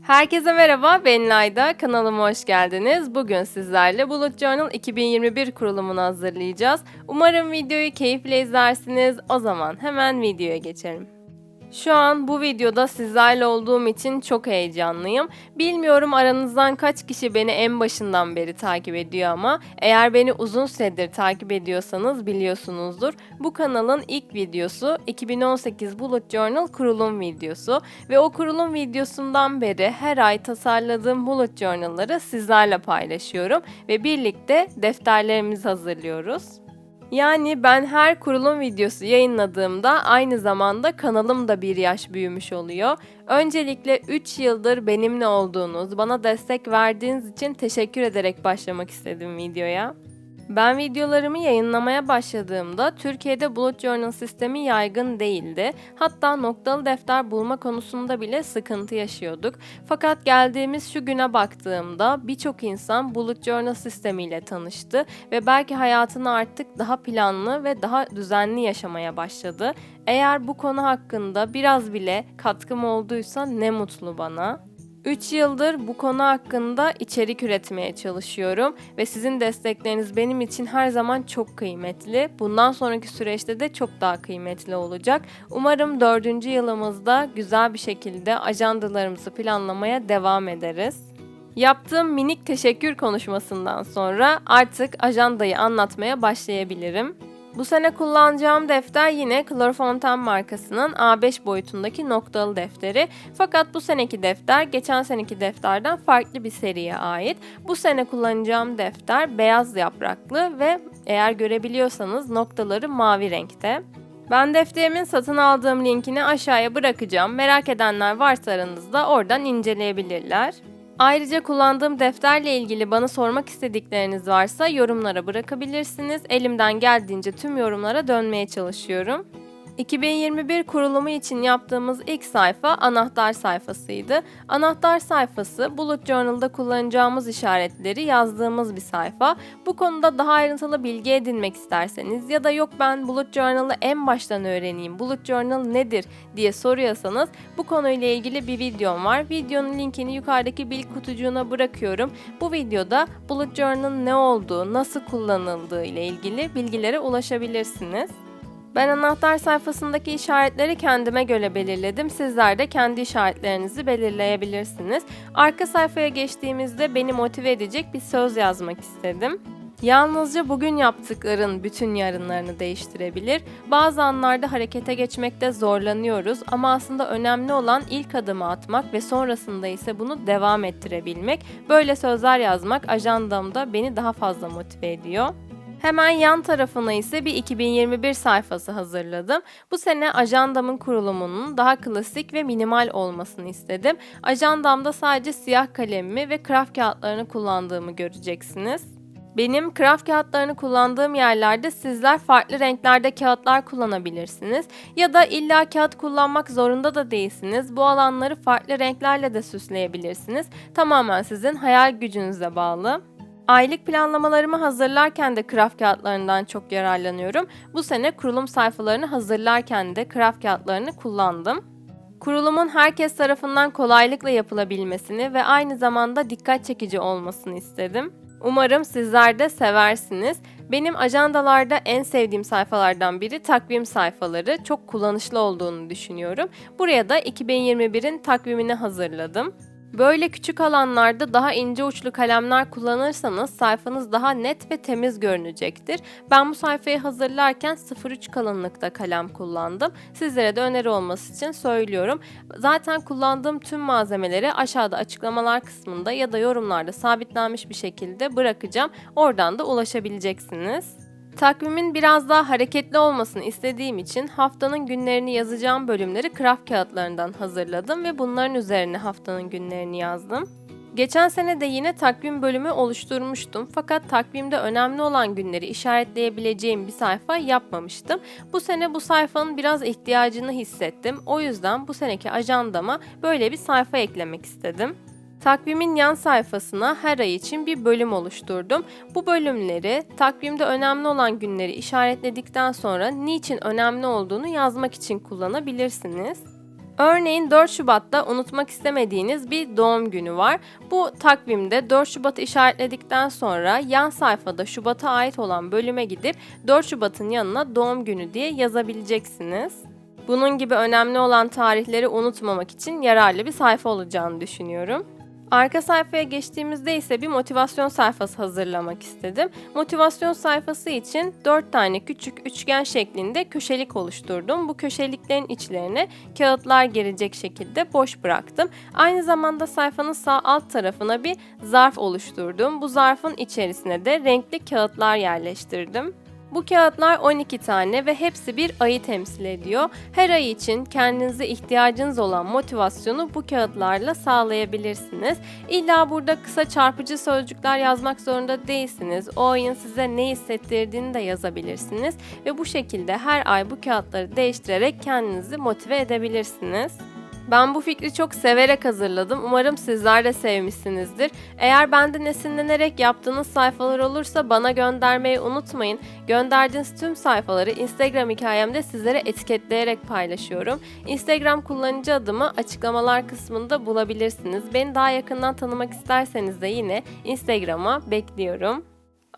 Herkese merhaba, ben Layda. Kanalıma hoş geldiniz. Bugün sizlerle Bullet Journal 2021 kurulumunu hazırlayacağız. Umarım videoyu keyifle izlersiniz. O zaman hemen videoya geçelim. Şu an bu videoda sizlerle olduğum için çok heyecanlıyım. Bilmiyorum aranızdan kaç kişi beni en başından beri takip ediyor ama eğer beni uzun süredir takip ediyorsanız biliyorsunuzdur. Bu kanalın ilk videosu 2018 Bullet Journal kurulum videosu ve o kurulum videosundan beri her ay tasarladığım Bullet Journal'ları sizlerle paylaşıyorum ve birlikte defterlerimizi hazırlıyoruz. Yani ben her kurulum videosu yayınladığımda aynı zamanda kanalım da bir yaş büyümüş oluyor. Öncelikle 3 yıldır benimle olduğunuz, bana destek verdiğiniz için teşekkür ederek başlamak istedim videoya. Ben videolarımı yayınlamaya başladığımda Türkiye'de Bullet Journal sistemi yaygın değildi. Hatta noktalı defter bulma konusunda bile sıkıntı yaşıyorduk. Fakat geldiğimiz şu güne baktığımda birçok insan Bullet Journal sistemiyle tanıştı ve belki hayatını artık daha planlı ve daha düzenli yaşamaya başladı. Eğer bu konu hakkında biraz bile katkım olduysa ne mutlu bana. 3 yıldır bu konu hakkında içerik üretmeye çalışıyorum ve sizin destekleriniz benim için her zaman çok kıymetli. Bundan sonraki süreçte de çok daha kıymetli olacak. Umarım 4. yılımızda güzel bir şekilde ajandalarımızı planlamaya devam ederiz. Yaptığım minik teşekkür konuşmasından sonra artık ajandayı anlatmaya başlayabilirim. Bu sene kullanacağım defter yine Clairefontaine markasının A5 boyutundaki noktalı defteri. Fakat bu seneki defter geçen seneki defterden farklı bir seriye ait. Bu sene kullanacağım defter beyaz yapraklı ve eğer görebiliyorsanız noktaları mavi renkte. Ben defterimin satın aldığım linkini aşağıya bırakacağım. Merak edenler varsa aranızda oradan inceleyebilirler. Ayrıca kullandığım defterle ilgili bana sormak istedikleriniz varsa yorumlara bırakabilirsiniz. Elimden geldiğince tüm yorumlara dönmeye çalışıyorum. 2021 kurulumu için yaptığımız ilk sayfa anahtar sayfasıydı. Anahtar sayfası Bullet Journal'da kullanacağımız işaretleri yazdığımız bir sayfa. Bu konuda daha ayrıntılı bilgi edinmek isterseniz ya da yok ben Bullet Journal'ı en baştan öğreneyim, Bullet Journal nedir diye soruyorsanız bu konuyla ilgili bir videom var. Videonun linkini yukarıdaki bilgi kutucuğuna bırakıyorum. Bu videoda Bullet Journal'ın ne olduğu, nasıl kullanıldığı ile ilgili bilgilere ulaşabilirsiniz. Ben anahtar sayfasındaki işaretleri kendime göre belirledim. Sizler de kendi işaretlerinizi belirleyebilirsiniz. Arka sayfaya geçtiğimizde beni motive edecek bir söz yazmak istedim. Yalnızca bugün yaptıkların bütün yarınlarını değiştirebilir. Bazı anlarda harekete geçmekte zorlanıyoruz ama aslında önemli olan ilk adımı atmak ve sonrasında ise bunu devam ettirebilmek. Böyle sözler yazmak ajandamda beni daha fazla motive ediyor. Hemen yan tarafına ise bir 2021 sayfası hazırladım. Bu sene ajandamın kurulumunun daha klasik ve minimal olmasını istedim. Ajandamda sadece siyah kalemimi ve kraft kağıtlarını kullandığımı göreceksiniz. Benim kraft kağıtlarını kullandığım yerlerde sizler farklı renklerde kağıtlar kullanabilirsiniz. Ya da illa kağıt kullanmak zorunda da değilsiniz. Bu alanları farklı renklerle de süsleyebilirsiniz. Tamamen sizin hayal gücünüze bağlı. Aylık planlamalarımı hazırlarken de kraft kağıtlarından çok yararlanıyorum. Bu sene kurulum sayfalarını hazırlarken de kraft kağıtlarını kullandım. Kurulumun herkes tarafından kolaylıkla yapılabilmesini ve aynı zamanda dikkat çekici olmasını istedim. Umarım sizler de seversiniz. Benim ajandalarda en sevdiğim sayfalardan biri takvim sayfaları. Çok kullanışlı olduğunu düşünüyorum. Buraya da 2021'in takvimini hazırladım. Böyle küçük alanlarda daha ince uçlu kalemler kullanırsanız sayfanız daha net ve temiz görünecektir. Ben bu sayfayı hazırlarken 0.3 kalınlıkta kalem kullandım. Sizlere de öneri olması için söylüyorum. Zaten kullandığım tüm malzemeleri aşağıda açıklamalar kısmında ya da yorumlarda sabitlenmiş bir şekilde bırakacağım. Oradan da ulaşabileceksiniz. Takvimin biraz daha hareketli olmasını istediğim için haftanın günlerini yazacağım bölümleri kraft kağıtlarından hazırladım ve bunların üzerine haftanın günlerini yazdım. Geçen sene de yine takvim bölümü oluşturmuştum fakat takvimde önemli olan günleri işaretleyebileceğim bir sayfa yapmamıştım. Bu sene bu sayfanın biraz ihtiyacını hissettim. O yüzden bu seneki ajandama böyle bir sayfa eklemek istedim. Takvimin yan sayfasına her ay için bir bölüm oluşturdum. Bu bölümleri takvimde önemli olan günleri işaretledikten sonra niçin önemli olduğunu yazmak için kullanabilirsiniz. Örneğin 4 Şubat'ta unutmak istemediğiniz bir doğum günü var. Bu takvimde 4 Şubat'ı işaretledikten sonra yan sayfada Şubat'a ait olan bölüme gidip 4 Şubat'ın yanına doğum günü diye yazabileceksiniz. Bunun gibi önemli olan tarihleri unutmamak için yararlı bir sayfa olacağını düşünüyorum. Arka sayfaya geçtiğimizde ise bir motivasyon sayfası hazırlamak istedim. Motivasyon sayfası için 4 tane küçük üçgen şeklinde köşelik oluşturdum. Bu köşeliklerin içlerine kağıtlar gelecek şekilde boş bıraktım. Aynı zamanda sayfanın sağ alt tarafına bir zarf oluşturdum. Bu zarfın içerisine de renkli kağıtlar yerleştirdim. Bu kağıtlar 12 tane ve hepsi bir ayı temsil ediyor. Her ay için kendinize ihtiyacınız olan motivasyonu bu kağıtlarla sağlayabilirsiniz. İlla burada kısa çarpıcı sözcükler yazmak zorunda değilsiniz. O ayın size ne hissettirdiğini de yazabilirsiniz ve bu şekilde her ay bu kağıtları değiştirerek kendinizi motive edebilirsiniz. Ben bu fikri çok severek hazırladım. Umarım sizler de sevmişsinizdir. Eğer benden esinlenerek yaptığınız sayfalar olursa bana göndermeyi unutmayın. Gönderdiğiniz tüm sayfaları Instagram hikayemde sizlere etiketleyerek paylaşıyorum. Instagram kullanıcı adımı açıklamalar kısmında bulabilirsiniz. Beni daha yakından tanımak isterseniz de yine Instagram'a bekliyorum.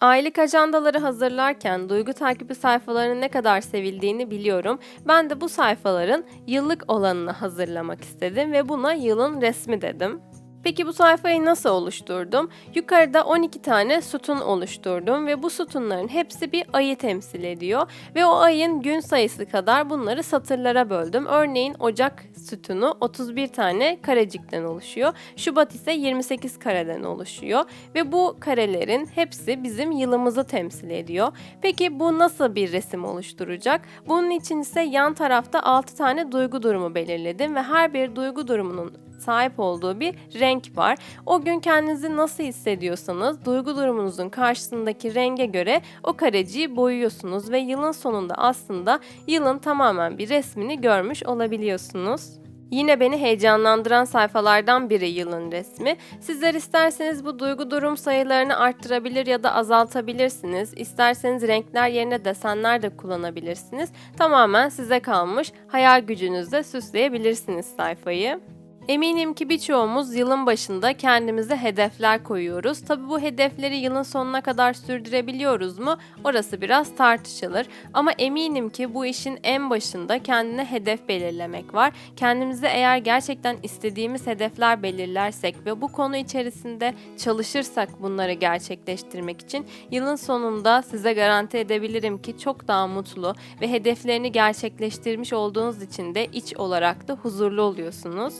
Aylık ajandaları hazırlarken duygu takibi sayfalarının ne kadar sevildiğini biliyorum. Ben de bu sayfaların yıllık olanını hazırlamak istedim ve buna yılın resmi dedim. Peki bu sayfayı nasıl oluşturdum? Yukarıda 12 tane sütun oluşturdum ve bu sütunların hepsi bir ayı temsil ediyor ve o ayın gün sayısı kadar bunları satırlara böldüm. Örneğin Ocak sütunu 31 tane karecikten oluşuyor. Şubat ise 28 kareden oluşuyor ve bu karelerin hepsi bizim yılımızı temsil ediyor. Peki bu nasıl bir resim oluşturacak? Bunun için ise yan tarafta 6 tane duygu durumu belirledim ve her bir duygu durumunun sahip olduğu bir renk var. O gün kendinizi nasıl hissediyorsanız duygu durumunuzun karşısındaki renge göre o kareciyi boyuyorsunuz ve yılın sonunda aslında yılın tamamen bir resmini görmüş olabiliyorsunuz. Yine beni heyecanlandıran sayfalardan biri yılın resmi. Sizler isterseniz bu duygu durum sayılarını arttırabilir ya da azaltabilirsiniz. İsterseniz renkler yerine desenler de kullanabilirsiniz. Tamamen size kalmış. Hayal gücünüzle süsleyebilirsiniz sayfayı. Eminim ki birçoğumuz yılın başında kendimize hedefler koyuyoruz. Tabi bu hedefleri yılın sonuna kadar sürdürebiliyoruz mu? Orası biraz tartışılır. Ama eminim ki bu işin en başında kendine hedef belirlemek var. Kendimize eğer gerçekten istediğimiz hedefler belirlersek ve bu konu içerisinde çalışırsak bunları gerçekleştirmek için yılın sonunda size garanti edebilirim ki çok daha mutlu ve hedeflerini gerçekleştirmiş olduğunuz için de iç olarak da huzurlu oluyorsunuz.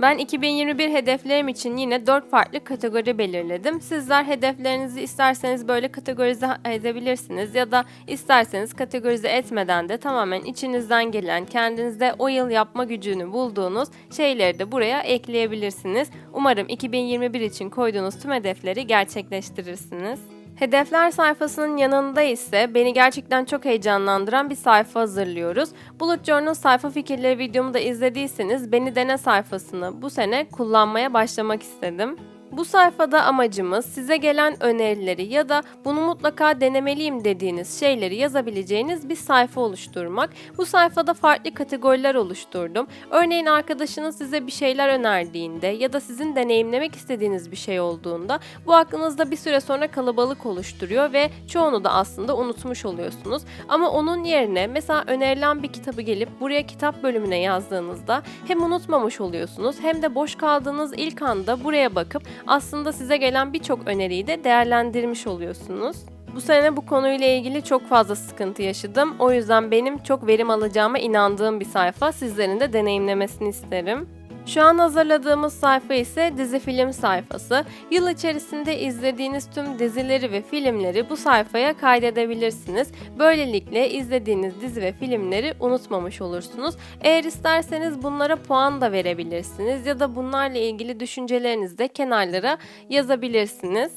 Ben 2021 hedeflerim için yine 4 farklı kategori belirledim. Sizler hedeflerinizi isterseniz böyle kategorize edebilirsiniz ya da isterseniz kategorize etmeden de tamamen içinizden gelen, kendinizde o yıl yapma gücünü bulduğunuz şeyleri de buraya ekleyebilirsiniz. Umarım 2021 için koyduğunuz tüm hedefleri gerçekleştirirsiniz. Hedefler sayfasının yanında ise beni gerçekten çok heyecanlandıran bir sayfa hazırlıyoruz. Bullet Journal sayfa fikirleri videomu da izlediyseniz beni dene sayfasını bu sene kullanmaya başlamak istedim. Bu sayfada amacımız size gelen önerileri ya da bunu mutlaka denemeliyim dediğiniz şeyleri yazabileceğiniz bir sayfa oluşturmak. Bu sayfada farklı kategoriler oluşturdum. Örneğin arkadaşınız size bir şeyler önerdiğinde ya da sizin deneyimlemek istediğiniz bir şey olduğunda bu aklınızda bir süre sonra kalabalık oluşturuyor ve çoğunu da aslında unutmuş oluyorsunuz. Ama onun yerine mesela önerilen bir kitabı gelip buraya kitap bölümüne yazdığınızda hem unutmamış oluyorsunuz hem de boş kaldığınız ilk anda buraya bakıp aslında size gelen birçok öneriyi de değerlendirmiş oluyorsunuz. Bu sene bu konuyla ilgili çok fazla sıkıntı yaşadım. O yüzden benim çok verim alacağıma inandığım bir sayfa. Sizlerin de deneyimlemesini isterim. Şu an hazırladığımız sayfa ise dizi film sayfası. Yıl içerisinde izlediğiniz tüm dizileri ve filmleri bu sayfaya kaydedebilirsiniz. Böylelikle izlediğiniz dizi ve filmleri unutmamış olursunuz. Eğer isterseniz bunlara puan da verebilirsiniz ya da bunlarla ilgili düşüncelerinizi de kenarlara yazabilirsiniz.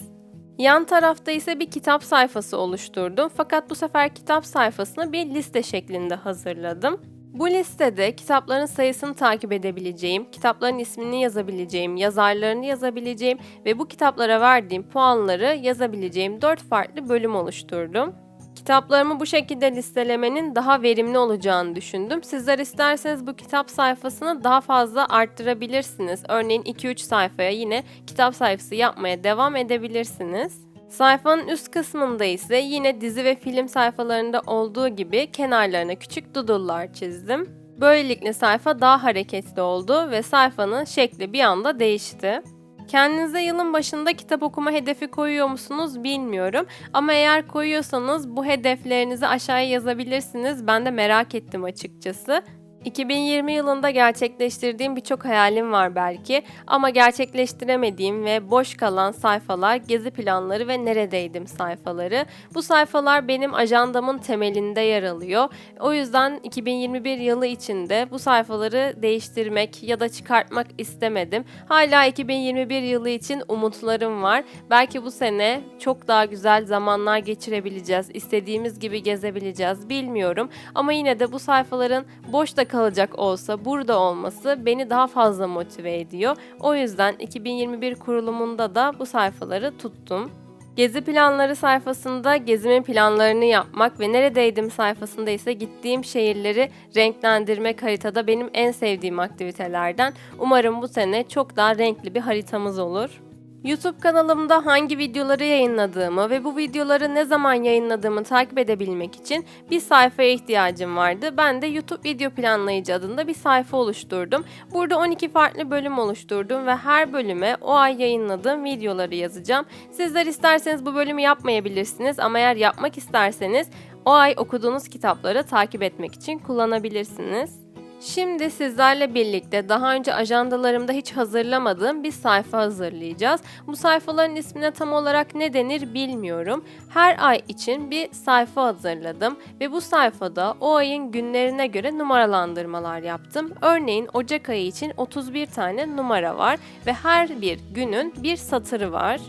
Yan tarafta ise bir kitap sayfası oluşturdum fakat bu sefer kitap sayfasını bir liste şeklinde hazırladım. Bu listede kitapların sayısını takip edebileceğim, kitapların ismini yazabileceğim, yazarlarını yazabileceğim ve bu kitaplara verdiğim puanları yazabileceğim 4 farklı bölüm oluşturdum. Kitaplarımı bu şekilde listelemenin daha verimli olacağını düşündüm. Sizler isterseniz bu kitap sayfasını daha fazla arttırabilirsiniz. Örneğin 2-3 sayfaya yine kitap sayfası yapmaya devam edebilirsiniz. Sayfanın üst kısmında ise yine dizi ve film sayfalarında olduğu gibi kenarlarına küçük doodle'lar çizdim. Böylelikle sayfa daha hareketli oldu ve sayfanın şekli bir anda değişti. Kendinize yılın başında kitap okuma hedefi koyuyor musunuz bilmiyorum. Ama eğer koyuyorsanız bu hedeflerinizi aşağıya yazabilirsiniz. Ben de merak ettim açıkçası. 2020 yılında gerçekleştirdiğim birçok hayalim var belki ama gerçekleştiremediğim ve boş kalan sayfalar gezi planları ve neredeydim sayfaları. Bu sayfalar benim ajandamın temelinde yer alıyor. O yüzden 2021 yılı içinde bu sayfaları değiştirmek ya da çıkartmak istemedim. Hala 2021 yılı için umutlarım var. Belki bu sene çok daha güzel zamanlar geçirebileceğiz. istediğimiz gibi gezebileceğiz bilmiyorum. Ama yine de bu sayfaların boşta kalacak olsa burada olması beni daha fazla motive ediyor. O yüzden 2021 kurulumunda da bu sayfaları tuttum. Gezi planları sayfasında gezimin planlarını yapmak ve neredeydim sayfasında ise gittiğim şehirleri renklendirmek haritada benim en sevdiğim aktivitelerden. Umarım bu sene çok daha renkli bir haritamız olur. YouTube kanalımda hangi videoları yayınladığımı ve bu videoları ne zaman yayınladığımı takip edebilmek için bir sayfaya ihtiyacım vardı. Ben de YouTube video planlayıcı adında bir sayfa oluşturdum. Burada 12 farklı bölüm oluşturdum ve her bölüme o ay yayınladığım videoları yazacağım. Sizler isterseniz bu bölümü yapmayabilirsiniz ama eğer yapmak isterseniz o ay okuduğunuz kitapları takip etmek için kullanabilirsiniz. Şimdi sizlerle birlikte daha önce ajandalarımda hiç hazırlamadığım bir sayfa hazırlayacağız. Bu sayfaların ismine tam olarak ne denir bilmiyorum. Her ay için bir sayfa hazırladım ve bu sayfada o ayın günlerine göre numaralandırmalar yaptım. Örneğin Ocak ayı için 31 tane numara var ve her bir günün bir satırı var.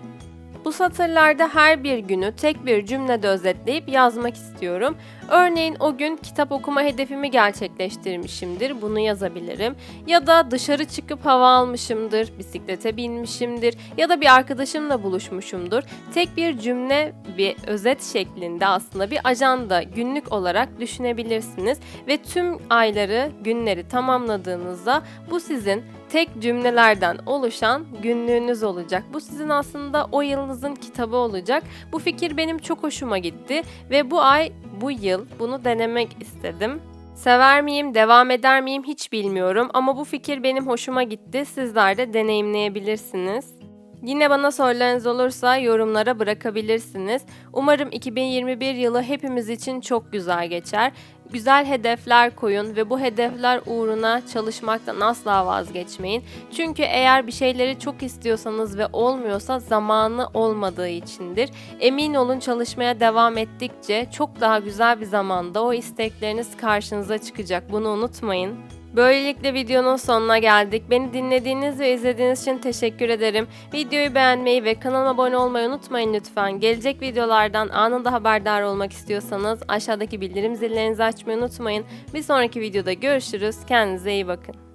Bu satırlarda her bir günü tek bir cümlede özetleyip yazmak istiyorum. Örneğin o gün kitap okuma hedefimi gerçekleştirmişimdir. Bunu yazabilirim. Ya da dışarı çıkıp hava almışımdır, bisiklete binmişimdir ya da bir arkadaşımla buluşmuşumdur. Tek bir cümle bir özet şeklinde aslında bir ajanda günlük olarak düşünebilirsiniz ve tüm ayları, günleri tamamladığınızda bu sizin tek cümlelerden oluşan günlüğünüz olacak. Bu sizin aslında o yılınızın kitabı olacak. Bu fikir benim çok hoşuma gitti ve bu ay, bu yıl bunu denemek istedim. Sever miyim, devam eder miyim hiç bilmiyorum ama bu fikir benim hoşuma gitti. Sizler de deneyimleyebilirsiniz. Yine bana sorularınız olursa yorumlara bırakabilirsiniz. Umarım 2021 yılı hepimiz için çok güzel geçer. Güzel hedefler koyun ve bu hedefler uğruna çalışmaktan asla vazgeçmeyin. Çünkü eğer bir şeyleri çok istiyorsanız ve olmuyorsa zamanı olmadığı içindir. Emin olun çalışmaya devam ettikçe çok daha güzel bir zamanda o istekleriniz karşınıza çıkacak. Bunu unutmayın. Böylelikle videonun sonuna geldik. Beni dinlediğiniz ve izlediğiniz için teşekkür ederim. Videoyu beğenmeyi ve kanalıma abone olmayı unutmayın lütfen. Gelecek videolardan anında haberdar olmak istiyorsanız aşağıdaki bildirim zillerinizi açmayı unutmayın. Bir sonraki videoda görüşürüz. Kendinize iyi bakın.